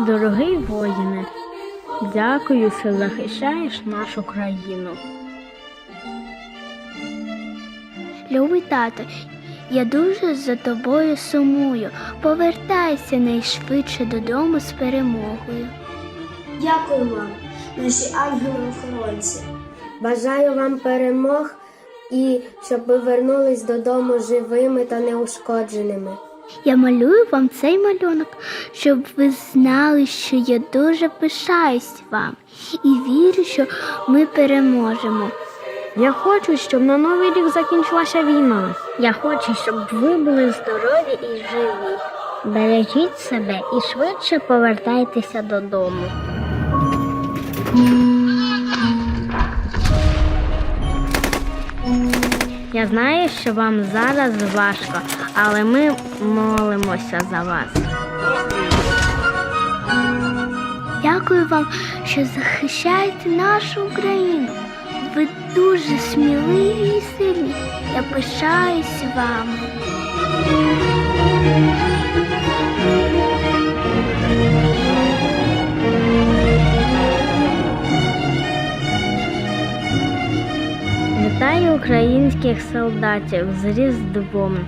Дорогий воїне, дякую, що захищаєш нашу країну. Любий тато, я дуже за тобою сумую. Повертайся найшвидше додому з перемогою. Дякую вам, наші ангели-охоронці. Бажаю вам перемог і щоб ви вернулись додому живими та неушкодженими. Я малюю вам цей малюнок, щоб ви знали, що я дуже пишаюсь вам і вірю, що ми переможемо. Я хочу, щоб на новий рік закінчилася війна. Я хочу, щоб ви були здорові і живі. Бережіть себе і швидше повертайтеся додому. Я знаю, що вам зараз важко, але ми молимося за вас. Дякую вам, що захищаєте нашу Україну. Ви дуже сміливі і сильні. Я пишаюсь вами. Вітаю українських солдатів з Різдвом.